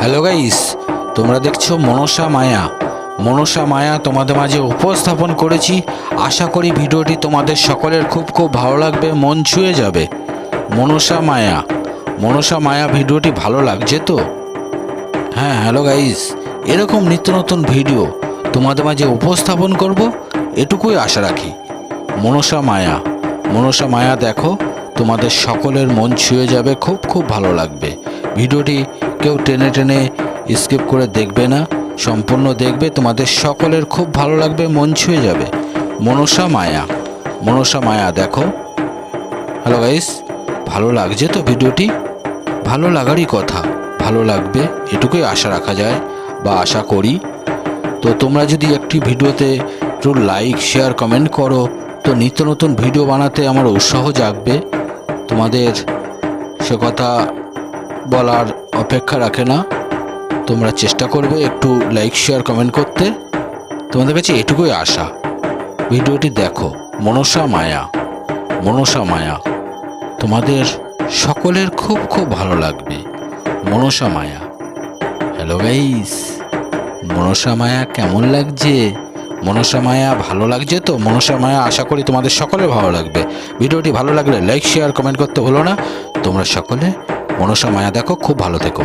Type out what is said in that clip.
Hello guys তোমরা দেখছ মনসা মায়া। মনসা মায়া তোমাদের মাঝে উপস্থাপন করেছি। আশা করি ভিডিওটি তোমাদের সকলের খুব খুব ভালো লাগবে, মন ছুঁয়ে যাবে। মনসা মায়া। মনসা মায়া ভিডিওটি ভালো লাগছে তো? হ্যাঁ হ্যালো গাইস এরকম নিত্য নতুন ভিডিও তোমাদের মাঝে উপস্থাপন করব, এটুকুই আশা রাখি। মনসা মায়া। মনসা মায়া দেখো, তোমাদের সকলের মন ছুঁয়ে যাবে, খুব খুব ভালো লাগবে। ভিডিওটি কেউ টেনে টেনে স্কিপ করে দেখবে না, সম্পূর্ণ দেখবে, তোমাদের সকলের খুব ভালো লাগবে, মন ছুঁয়ে যাবে। মনসা মায়া মনসা মায়া, দেখো। হ্যালো গাইস ভালো লাগছে তো ভিডিওটি? ভালো লাগারই কথা, ভালো লাগবে, এটুকুই আশা রাখা যায় বা আশা করি। তো তোমরা যদি একটি ভিডিওতে একটু লাইক শেয়ার কমেন্ট করো, তো নিত্য নতুন ভিডিও বানাতে আমার উৎসাহ জাগবে। তোমাদের সে কথা বলার অপেক্ষা রাখে না। তোমরা চেষ্টা করবে একটু লাইক শেয়ার কমেন্ট করতে। তোমাদের কাছে এটুকুই আশা। ভিডিওটি দেখো। মনসা মায়া। মনসা মায়া। তোমাদের সকলের খুব খুব ভালো লাগবে। মনসা মায়া। হ্যালো গাইস মনসা মায়া কেমন লাগছে? মনসা মায়া ভালো লাগছে তো? মনসা মায়া আশা করি তোমাদের সকলের ভালো লাগবে। ভিডিওটি ভালো লাগলে লাইক শেয়ার কমেন্ট করতে ভুলো না। তোমরা সকলে মনসা মায়া দেখো খুব ভালো থেকো